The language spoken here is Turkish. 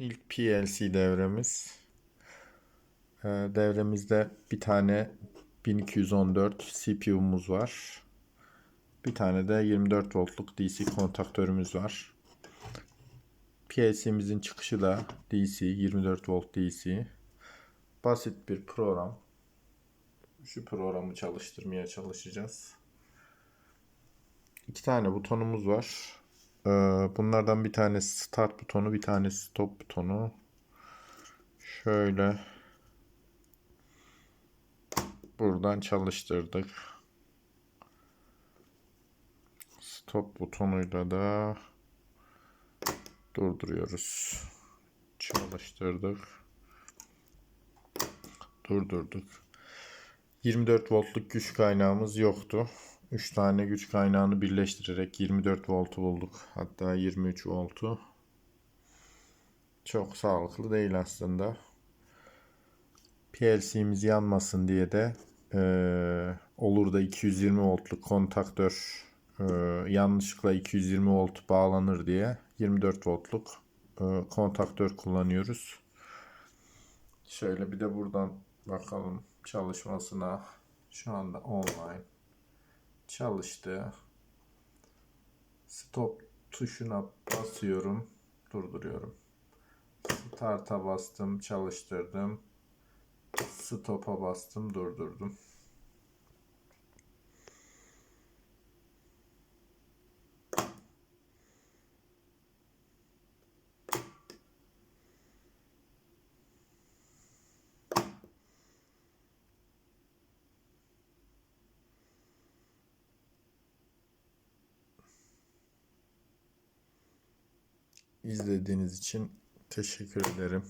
İlk PLC devremiz. Ee, Devremizde bir tane 1214 CPU'muz var. Bir tane de 24 voltluk DC kontaktörümüz var. PLC'mizin çıkışı da DC, 24 volt DC. Basit bir program. Şu programı çalıştırmaya çalışacağız. İki tane butonumuz var. Ee, Bunlardan bir tanesi start butonu, bir tanesi stop butonu. Şöyle buradan çalıştırdık. Stop butonuyla da durduruyoruz. Çalıştırdık. Durdurduk. 24 voltluk güç kaynağımız yoktu. 3 tane güç kaynağını birleştirerek 24 voltu bulduk. Hatta 23 voltu. Çok sağlıklı değil aslında. PLC'miz yanmasın diye de eee, olur da 220 voltluk kontaktör eee, yanlışlıkla 220 volt bağlanır diye 24 voltluk eee, kontaktör kullanıyoruz. Şöyle bir de buradan bakalım çalışmasına. Şu anda online çalıştı. Stop tuşuna basıyorum. Durduruyorum. Start'a bastım, çalıştırdım. Stop'a bastım, durdurdum. İzlediğiniz için teşekkür ederim.